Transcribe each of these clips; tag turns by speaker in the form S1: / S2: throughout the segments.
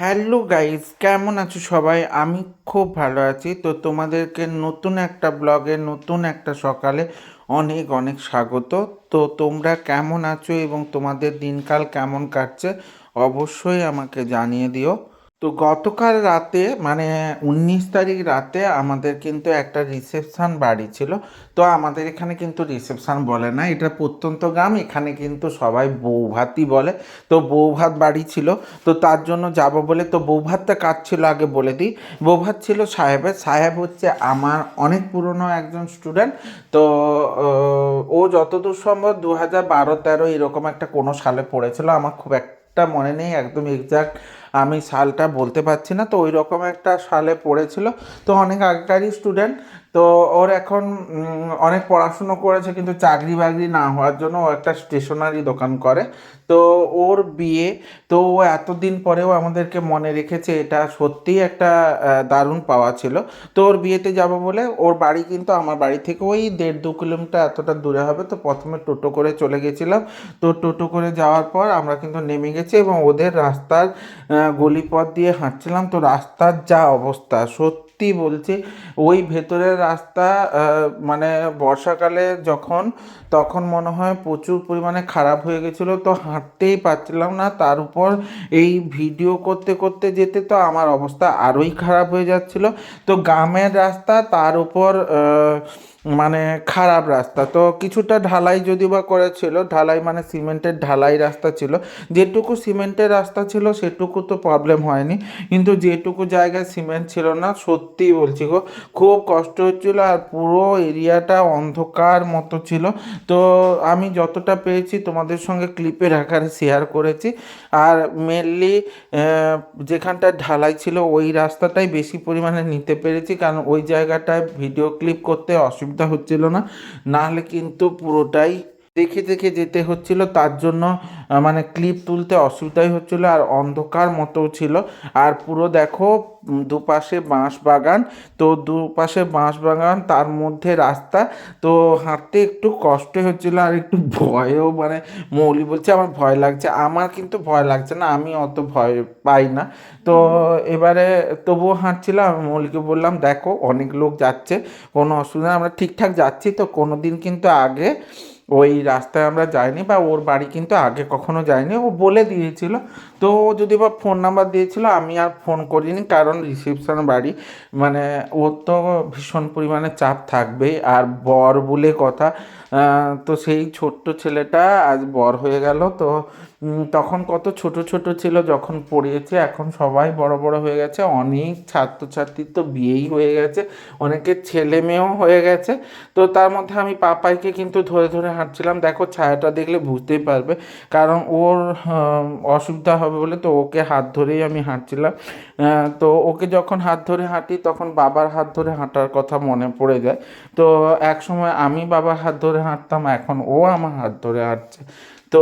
S1: Hello guys কেমন আছো সবাই? আমি খুব ভালো আছি। তো তোমাদেরকে নতুন একটা ব্লগে, নতুন একটা সকালে অনেক অনেক স্বাগত। তো তোমরা কেমন আছো এবং তোমাদের দিনকাল কেমন কাটছে অবশ্যই আমাকে জানিয়ে দিও। তো গতকাল রাতে মানে উনিশ তারিখ রাতে আমাদের কিন্তু একটা রিসেপশান বাড়ি ছিল। তো আমাদের এখানে কিন্তু রিসেপশান বলে না, এটা প্রত্যন্ত গ্রাম, এখানে কিন্তু সবাই বৌভাতই বলে। তো বৌভাত বাড়ি ছিল, তো তার জন্য যাব বলে, তো বৌভাতটা কাজ ছিল আগে বলে দিই। বৌভাত ছিল সাহেবের, সাহেব হচ্ছে আমার অনেক পুরনো একজন স্টুডেন্ট। তো, ও যতদূর সম্ভব দু হাজার বারো তেরো এরকম একটা কোনো সালে পড়েছিল, আমার খুব একটা মনে নেই, একদম এক্সাক্ট আমি সালটা বলতে পারছি না, তো ওই রকম একটা সালে পড়েছিল। তো অনেক আগেকারই স্টুডেন্ট তো ওর এখন অনেক পড়াশুনো করেছে, কিন্তু চাকরি বাকরি না হওয়ার জন্য ও একটা স্টেশনারি দোকান করে। তো ওর বিয়ে, তো ও এতদিন পরেও আমাদেরকে মনে রেখেছে, এটা সত্যিই একটা দারুণ পাওয়া ছিল। তো ওর বিয়েতে যাব বলে ওর বাড়ি কিন্তু আমার বাড়ি থেকে ওই দেড় দু কিলোমিটার এতটা দূরে হবে। তো প্রথমে টোটো করে চলে গেছিলাম। তো টোটো করে যাওয়ার পর আমরা কিন্তু নেমে গেছি এবং ওদের রাস্তার গলিপথ দিয়ে হাঁটছিলাম। তো রাস্তার যা অবস্থা, সত্যি বলছি, ওই ভেতরের রাস্তা মানে বর্ষাকালে যখন, তখন মনে হয় প্রচুর পরিমাণে খারাপ হয়ে গেছিল, তো হাঁটতেই পারছিলাম না। তার উপর এই ভিডিও করতে করতে যেতে তো আমার অবস্থা আরোই খারাপ হয়ে যাচ্ছিল। তো গ্রামের রাস্তা, তার উপর মানে খারাপ রাস্তা। তো কিছুটা ঢালাই যদি বা করেছিল, ঢালাই মানে সিমেন্টের ঢালাই রাস্তা ছিল। যেটুকু সিমেন্টের রাস্তা ছিল, সেটুকু তো প্রবলেম হয়নি। কিন্তু যেটুকু জায়গায় সিমেন্ট ছিল না, সত্যি বলছি গো, খুব কষ্ট হচ্ছিল আর পুরো এরিয়াটা অন্ধকার মতো ছিল। তো আমি যতটা পেরেছি তোমাদের সঙ্গে ক্লিপের আকারে শেয়ার করেছি। আর মেনলি যেখানটা ঢালাই ছিল, ওই রাস্তাটাই বেশি পরিমাণে নিতে পেরেছি। কারণ ওই জায়গাটায় ভিডিও ক্লিপ করতে অসুবিধা হচ্ছিল না। নাহলে কিন্তু পুরোটাই দেখে দেখে যেতে হচ্ছিল, তার জন্য মানে ক্লিপ তুলতে অসুবিধাই হচ্ছিল আর অন্ধকার মতো ছিল। আর পুরো দেখো দুপাশে বাঁশ বাগান, তো দুপাশে বাঁশ বাগান, তার মধ্যে রাস্তা, তো হাঁটতে একটু কষ্ট হচ্ছিল আর একটু ভয়ও মানে মৌলি বলছে, আমার ভয় লাগছে। আমার কিন্তু ভয় লাগছে না, আমি অত ভয় পাই না। তো এবারে তবুও হাঁটছিলাম মৌলিকে বললাম, দেখো, অনেক লোক যাচ্ছে, কোনো অসুবিধা আমরা ঠিকঠাক যাচ্ছি। তো কোনো দিন কিন্তু আগে ওই রাস্তায় আমরা যাইনি বা ওর বাড়ি কিন্তু আগে কখনো যাইনি। ও বলে দিয়েছিল তো যদি বা ফোন নাম্বার দিয়েছিল, আমি আর ফোন করিনি, কারণ রিসেপশন বাড়ি। মানে ওর তো ভীষণ পরিমাণে চাপ থাকবেই, আর বর বলে কথা। তো সেই ছোট্ট ছেলেটা আজ বর হয়ে গেল, তো তখন কত ছোট ছোট ছিল, যখন পড়িয়েছে, এখন সবাই বড় বড় হয়ে গেছে, অনেক ছাত্রছাত্রীর তো বিয়েই হয়ে গেছে, অনেকের ছেলে মেয়েও হয়ে গেছে। তো তার মধ্যে আমি পাপাইকে কিন্তু ধরে ধরে হাঁটছিলাম, দেখো ছায়াটা দেখলে বুঝতেই পারবে, কারণ ওর অসুবিধা হবে বলে তো ওকে হাত ধরেই আমি হাঁটছিলাম। তো ওকে যখন হাত ধরে হাঁটি তখন বাবার হাত ধরে হাঁটার কথা মনে পড়ে যায়। তো এক সময় আমি বাবার হাত ধরে হাঁটতাম, এখন ও আমার হাত ধরে হাঁটছে। তো,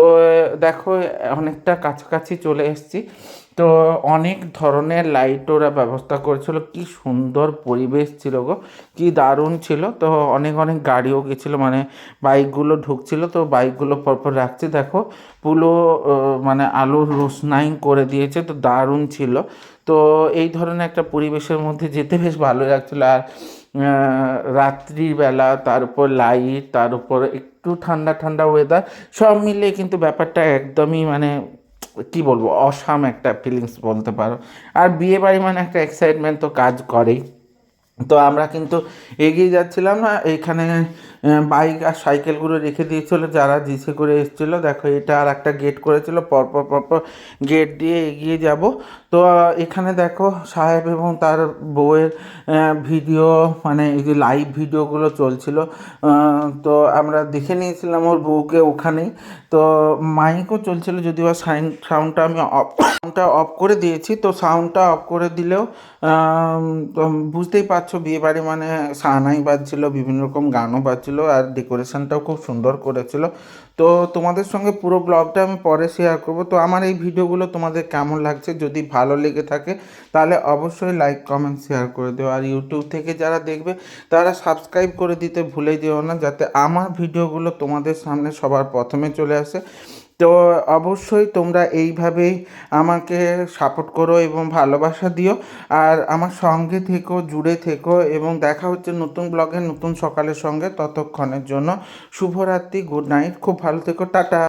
S1: দেখো, অনেকটা কাছাকাছি চলে এসেছি। তো, অনেক ধরনের লাইট ওরা ব্যবস্থা করেছিল। কি সুন্দর পরিবেশ ছিল গো, কি দারুণ ছিল। তো, অনেক অনেক গাড়িও গেছিল মানে বাইকগুলো ঢুকছিল। তো বাইকগুলো পরপর রাখছে। দেখো পুরো মানে আলোর রোশনাই করে দিয়েছে, তো দারুণ ছিল। তো, এই ধরনের একটা পরিবেশের মধ্যে যেতে বেশ ভালো লাগছিল। আর রাত্রিবেলা তার উপর লাইট তার উপর একটু ঠান্ডা ঠান্ডা ওয়েদার সব মিলিয়ে কিন্তু ব্যাপারটা একদমই মানে কি বলব, অসাম একটা ফিলিংস বলতে পারো। আর বিয়ে বাড়ি মানে একটা এক্সাইটমেন্ট তো কাজ করেই। তো আমরা কিন্তু এগিয়ে যাচ্ছিলাম না, এখানে বাইক আর সাইকেলগুলো রেখে দিয়েছিল, যারা জিসে করে এসেছিল, দেখো এটা আর একটা গেট করেছিল, পরপর পরপর গেট দিয়ে এগিয়ে যাব। তো এখানে দেখো সাহেব এবং তার বউয়ের ভিডিও মানে এই যে লাইভ ভিডিওগুলো চলছিল। তো আমরা দেখে নিয়েছিলাম ওর বউকে ওখানেই। তো মাইকও চলছিল, যদিও সাইন সাউন্ডটা আমি অফ সাউন্ডটা অফ করে দিয়েছি, তো সাউন্ডটা অফ করে দিলেও বুঝতেই পারছ বিয়ে বাড়ি মানে সাহানাই বাজছিল, বিভিন্ন রকম গানও বাজছিল আর ডেকোরেশনটাও খুব সুন্দর করেছিল। তো তোমাদের সঙ্গে পুরো ব্লগটা আমি পরে শেয়ার করব। তো আমার এই ভিডিওগুলো তোমাদের কেমন লাগছে? যদি ভালো লেগে থাকে, তাহলে অবশ্যই লাইক কমেন্ট শেয়ার করে দিও। আর ইউটিউব থেকে যারা দেখবে, তারা সাবস্ক্রাইব করে দিতে ভুলে যেও না, যাতে আমার ভিডিওগুলো তোমাদের সামনে সবার প্রথমে চলে আসে। তো অবশ্যই তোমরা এইভাবেই আমাকে সাপোর্ট করো এবং ভালোবাসা দিও। আর আমার সঙ্গে থেকো, জুড়ে থেকো এবং দেখা হচ্ছে নতুন ব্লগে নতুন সকালের সঙ্গে ততক্ষণের জন্য। শুভরাত্রি গুড নাইট খুব ভালো থেকো, টাটা।